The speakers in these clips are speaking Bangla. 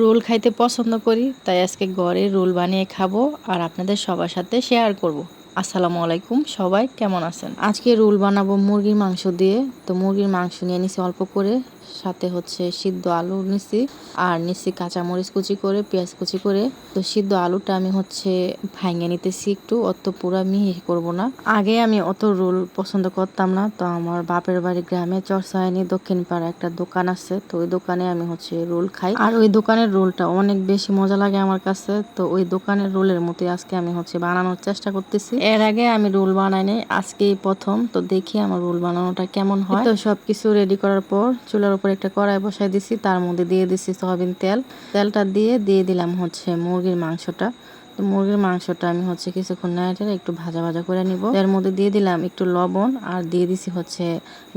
রোল খাইতে পছন্দ করি, তাই আজকে ঘরে রোল বানিয়ে খাব আর আপনাদের সবার সাথে শেয়ার করব। আসসালামু আলাইকুম, সবাই কেমন আছেন আজকে রোল বানাবো মুরগির মাংস দিয়ে, তো মুরগির মাংস নিয়ে নিছি অল্প করে সাথে হচ্ছে সিদ্ধ আলু নিছি, আর নিছি কাঁচামরিচ কুচি করে, পেঁয়াজ কুচি করে। তো সিদ্ধ আলুটা আমি হচ্ছে ভাঙে নিতেছি একটু, অত পুরা মিহি করব না। আগে আমি অত রোল পছন্দ করতাম না, তো আমার বাপের বাড়ি গ্রামে চরসায়নি দক্ষিণ পাড়া একটা দোকান আছে, তো ওই দোকানে আমি হচ্ছে রোল খাই। আর ওই দোকানের রোলটা অনেক বেশি মজা লাগে আমার কাছে, তো ওই দোকানের রোলের মতোই আজকে আমি হচ্ছে বানানোর চেষ্টা করতেছি। এর আগে আমি রোল বানাই নাই আজকেই প্রথম, তো দেখি আমার রোল বানানোটা কেমন হয়। তো সবকিছু রেডি করার পর চুলার উপর একটা কড়াই বসাই দিছি, তার মধ্যে দিয়ে দিছি সয়াবিন তেল। তেলটা দিয়ে দিয়ে দিলাম হচ্ছে মুরগির মাংসটা। তো মুরগির মাংসটা আমি হচ্ছে কিছুক্ষণ নাড়ে একটু ভাজা ভাজা করে নিব। এর মধ্যে দিয়ে দিলাম একটু লবণ আর দিয়ে দিছি হচ্ছে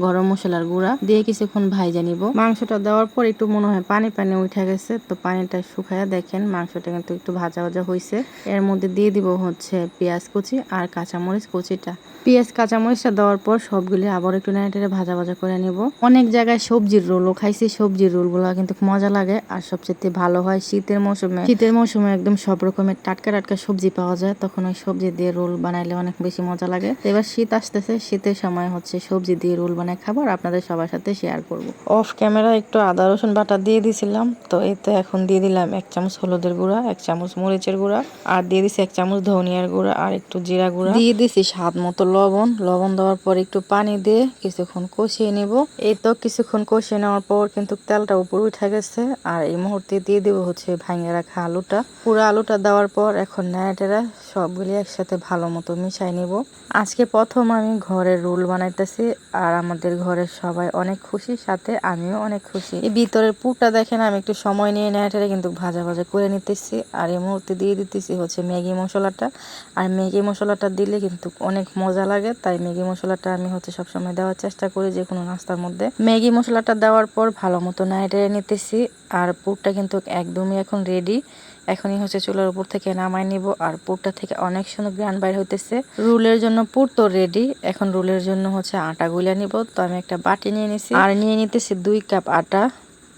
গরম মশলার গুঁড়া। দিয়ে কিছুক্ষণ ভাইজা নিব। মাংসটা দেওয়ার পর একটু মনে হয় পানি পানি উঠে গেছে, তো পানিটা শুকায়া দেখেন মাংসটা কিন্তু একটু ভাজা ভাজা হয়েছে এর মধ্যে দিয়ে দিব হচ্ছে পেঁয়াজ কুচি আর কাঁচামরিচ কুচিটা। পেঁয়াজ, কাঁচামরিচটা দেওয়ার পর সবগুলি আবার একটু নাড়ে ভাজা ভাজা করে নিব। অনেক জায়গায় সবজির রোলও খাইছি, সবজির রোলগুলো কিন্তু মজা লাগে আর সবচেয়ে ভালো হয় শীতের মৌসুমে। শীতের মৌসুমে একদম সব রকমের টাটকা টাটকা সবজি পাওয়া যায় তখন ওই সবজি দিয়ে রোল বানাইলে অনেক বেশি মজা লাগে। এবার শীত আসতেছে শীতের সময় হচ্ছে সবজি দিয়ে রোল বানাই খাবার আপনাদের সবার সাথে শেয়ার করব। অফ ক্যামেরা একটু আদা রসুন বাটা দিয়ে দিছিলাম তো এই তো এখন দিয়ে দিলাম এক চামচ হলুদের গুঁড়া এক চামচ মরিচের গুঁড়া আর দিয়ে দিছি এক চামচ ধনিয়ার গুঁড়া আর একটু জিরা গুঁড়া। দিয়ে দিছি স্বাদ মতো লবণ লবণ দেওয়ার পর একটু পানি দিয়ে কিছুক্ষণ কষিয়ে নিব। এই তো কিছুক্ষণ কষিয়ে নেওয়ার পর কিন্তু তেলটা উপরে উঠে গেছে আর এই মুহূর্তে দিয়ে দিব হচ্ছে ভাঙে রাখা আলুটা। পুরো আলুটা দেওয়ার পর এখন ন্যাটেরা সবগুলি একসাথে ভালো মতো মিশাই নিব। আজকে প্রথম আমি ঘরের রোল বানাইতেছি আর আমাদের ঘরের সবাই অনেক খুশি, সাথে আমিও অনেক খুশি। এই ভিতরের পুরটা দেখেন, আমি একটু সময় নিয়ে ন্যাটেরা কিন্তু ভাজা ভাজা করে নিতেছি। আর এই মুহূর্তে দিয়ে দিতেছি হচ্ছে ম্যাগি মশলাটা। আর ম্যাগি মশলাটা দিলে কিন্তু অনেক মজা লাগে, তাই ম্যাগি মশলাটা আমি হচ্ছে সবসময় দেওয়ার চেষ্টা করি যে কোনো নাস্তার মধ্যে। ম্যাগি মশলাটা দেওয়ার পর ভালো মতো নাইটে নিতেছি, আর পুরটা কিন্তু একদমই এখন রেডি এখনই হচ্ছে চুলার উপর থেকে নামাই নিব, আর পুরটা থেকে অনেক সুন্দর গ্রান বাইর হইতেছে। রুলের জন্য পুর তো রেডি এখন রুলের জন্য হচ্ছে আটা গুলিয়ে নিব। তো আমি একটা বাটি নিয়ে নিছি। আর নিয়ে নিতেছি দুই কাপ আটা।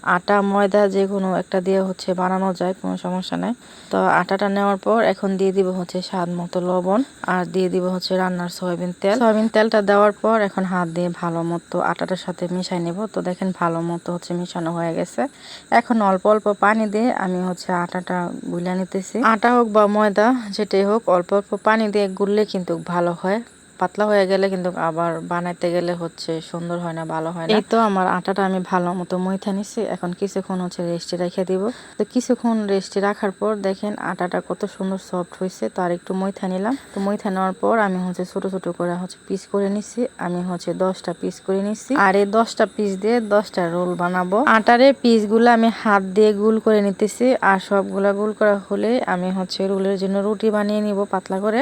আটা, ময়দা যে কোনো একটা দিয়ে হচ্ছে বানানো যায়, কোনো সমস্যা নাই। তো আটাটা নেওয়ার পর এখন দিয়ে দিব হচ্ছে স্বাদ মতো লবণ আর দিয়ে দিব হচ্ছে রান্নার সয়াবিন তেল। সয়াবিন তেলটা দেওয়ার পর এখন হাত দিয়ে ভালো মতো আটাটার সাথে মিশাই নেব। তো দেখেন ভালো মতো হচ্ছে মিশানো হয়ে গেছে। এখন অল্প অল্প পানি দিয়ে আমি হচ্ছে আটাটা গুলিয়ে নিতেছি। আটা হোক বা ময়দা, যেটাই হোক, অল্প অল্প পানি দিয়ে গুললে কিন্তু ভালো হয়। পাতলা হয়ে গেলে কিন্তু আবার বানাইতে গেলে হচ্ছে সুন্দর হয় না, ভালো হয় না। এই তো আমার আটাটা আমি ভালো মতো মইথা নিছি, এখন কিছুক্ষণ হচ্ছে রেস্টে রেখে দিব। তো কিছুক্ষণ রেস্টে রাখার পর দেখেন আটাটা কত সুন্দর সফট হয়েছে তার একটু মইথা নিলাম। তো মইথা নেওয়ার পর আমি হচ্ছে ছোট ছোট করে হচ্ছে পিস করে নিছি, আমি হচ্ছে দশটা পিস করে নিছি। আর এই দশটা পিস দিয়ে দশটা রোল বানাবো। আটারে পিসগুলো আমি হাত দিয়ে গুল করে নিতেছি, আর সবগুলা গুল করা হলে আমি হচ্ছে রোলের জন্য রুটি বানিয়ে নিব পাতলা করে।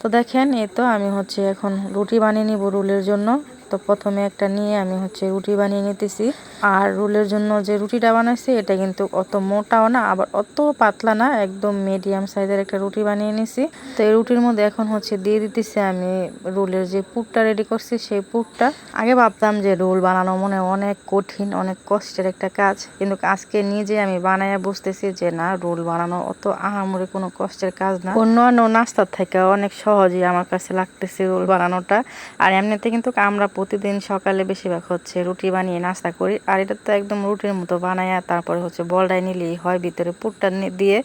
তো দেখেন এই তো আমি হচ্ছে এখন রুটি বানিয়ে নিব রুলের জন্য। তো প্রথমে একটা নিয়ে আমি হচ্ছে রুটি বানিয়ে নিতেছি। আর রুলের জন্য যে রুটিটা বানাইছি, এটা কিন্তু অত মোটাও না, আবার অত পাতলা না, একদম মিডিয়াম সাইজের একটা রুটি বানিয়ে নিছি। তো এই রুটির মধ্যে এখন হচ্ছে দিয়ে দিতেছি আমি রোলের যে পুরটা রেডি করছি, সেই পুরটা। আগে ভাবতাম যে রোল বানানো মনে অনেক কঠিন, অনেক কষ্টের একটা কাজ। কিন্তু আজকে নিজে আমি বানাইয়া বুঝতেছি যে না, রোল বানানো অত আহামরি কোনো কষ্টের কাজ না। অন্য অন্য নাস্তার থেকে অনেক সহজেই আমার কাছে লাগতেছে রোল বানানোটা। আর এমনিতে কিন্তু আমরা প্রতিদিন সকালে বেশিরভাগ হচ্ছে রুটি বানিয়ে নাস্তা করি। আর এটা তো একদম রুটির মতো বানায় তারপরে হচ্ছে বলডাই নিলেই হয়, ভিতরে পুরটা দিয়ে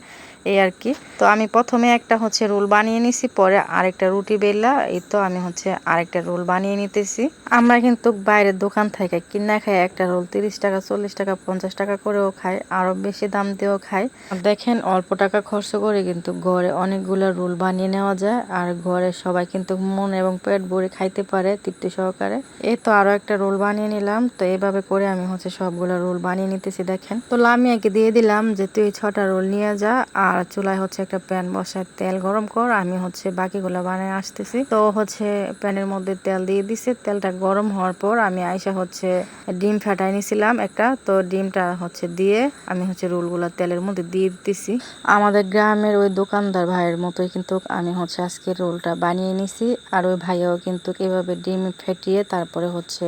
এই আর কি। তো আমি প্রথমে একটা হচ্ছে রোল বানিয়ে নিছি, পরে আরেকটা রুটি বেললা এই তো আমি হচ্ছে আরেকটা রোল বানিয়ে নিতেছি। আমরা কিন্তু বাইরের দোকান থেকে কিনা খাই, একটা রোল তিরিশ টাকা, চল্লিশ টাকা, পঞ্চাশ টাকা করেও খাই, আরও বেশি দাম দিয়েও খাই। দেখেন, অল্প টাকা খরচ করে কিন্তু ঘরে অনেকগুলো রোল বানিয়ে নেওয়া যায়, আর ঘরে সবাই কিন্তু মন এবং পেট ভরে খাইতে পারে, তৃপ্তি সহকারে। এই তো আরও একটা রোল বানিয়ে নিলাম, তো এইভাবে করে আমি হচ্ছে সবগুলো রোল বানিয়ে নিতেছি, দেখেন। তো লামিয়াকে দিয়ে দিলাম যে, তুই ছটা রোল নিয়ে যা আর আর চুলায় হচ্ছে একটা প্যান বসায় তেল গরম কর, আমি হচ্ছে বাকিগুলো বানিয়ে আসতেছি। তো হচ্ছে প্যানের মধ্যে তেল দিয়ে দিছে, তেলটা গরম হওয়ার পর আমি আইসা হচ্ছে ডিম ফাটাই নিছিলাম একটা, তো ডিমটা হচ্ছে দিয়ে আমি হচ্ছে রোলগুলো তেলের মধ্যে দিয়ে দিতেছি। আমাদের গ্রামের ওই দোকানদার ভাইয়ের মতোই কিন্তু আমি হচ্ছে আজকে রোলটা বানিয়ে নিছি, আর ওই ভাইয়াও কিন্তু এভাবে ডিম ফেটিয়ে তারপরে হচ্ছে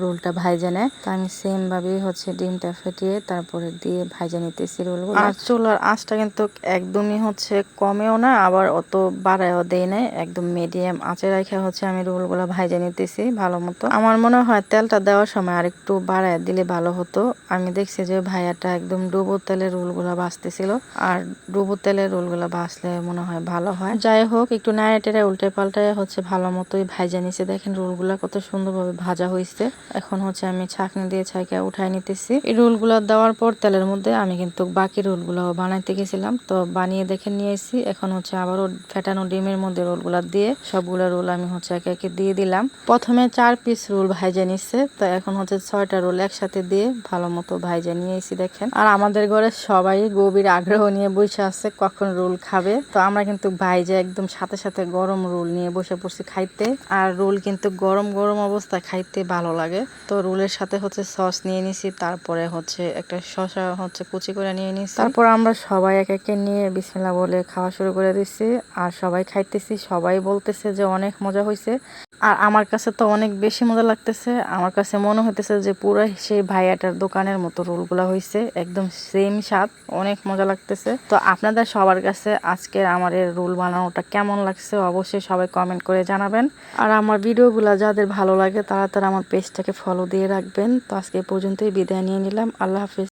রোলটা ভাইজা নেয় তো আমি সেম ভাবেই হচ্ছে ডিমটা ফেটিয়ে তারপরে দিয়ে ভাইজা নিতেছি রোলগুলো। আর চুলার আঁচটা কিন্তু একদমই হচ্ছে কমেও না, আবার অত বাড়ায়ও দেয় নাই। একদম মিডিয়াম আঁচে রেখে হচ্ছে আমি রোলগুলো ভাইজা নিতেছি ভালো মতো। আমার মনে হয় তেলটা দেওয়ার সময় আর একটু বাড়ায় দিলে ভালো হতো। আমি দেখছি যে ভাইয়াটা একদম ডুবো তেলে রোলগুলো ভাজতেছিল। আর ডুবো তেলে রোলগুলো ভাজলে মনে হয় ভালো হয়। যাই হোক, একটু নাড়ে টেড়ে উল্টে পাল্টায় হচ্ছে ভালো মতোই ভাইজা নিছে। দেখেন রোলগুলো কত সুন্দরভাবে ভাজা হয়েছে এখন হচ্ছে আমি ছাঁকনি দিয়ে ছাইকা উঠাই নিতেছি। এই রোলগুলো দেওয়ার পর তেলের মধ্যে আমি কিন্তু বাকি রোলগুলো বানাইতে গেছিলাম। তো বানিয়ে দেখে নিয়ে এসেছি এখন হচ্ছে আবারও ফেটানো ডিমের মধ্যে রোলগুলো দিয়ে সবগুলো রোল আমি হচ্ছে একে একে দিয়ে দিলাম। প্রথমে চার পিস রোল ভাইজে নিচ্ছে তো এখন হচ্ছে ছয়টা রোল একসাথে দিয়ে ভালো মতো ভাইজা নিয়ে এসেছি দেখেন। আর আমাদের ঘরে সবাই গভীর আগ্রহ নিয়ে বসে আছে কখন রোল খাবে। তো আমরা কিন্তু ভাইজা একদম সাথে সাথে গরম রোল নিয়ে বসে পড়ছি খাইতে। আর রোল কিন্তু গরম গরম অবস্থায় খাইতে ভালো লাগে। তো রোলের সাথে হচ্ছে সস নিয়ে নিছি। তারপরে হচ্ছে একটা শসা হচ্ছে কুচি করে নিয়ে নিছি। তারপর আমরা সবাই এক একে নিয়ে বিসমিল্লা বলে খাওয়া শুরু করে দিছি। আর সবাই খাইতেছি, সবাই বলতেছে যে অনেক মজা হয়েছে আর আমার কাছে তো অনেক বেশি মজা লাগতেছে। আমার কাছে মনে হইতেছে যে পুরো সেই ভাইয়াটার দোকানের মতো রোলগুলা হয়েছে একদম সেম স্বাদ, অনেক মজা লাগতেছে। তো আপনাদের সবার কাছে আজকের আমার এর রোল বানানোটা কেমন লাগছে অবশ্যই সবাই কমেন্ট করে জানাবেন। আর আমার ভিডিওগুলো যাদের ভালো লাগে তারা তারা আমার পেজটাকে ফলো দিয়ে রাখবেন। তো আজকে পর্যন্তই বিদায় নিয়ে নিলাম। আল্লাহ হাফিজ।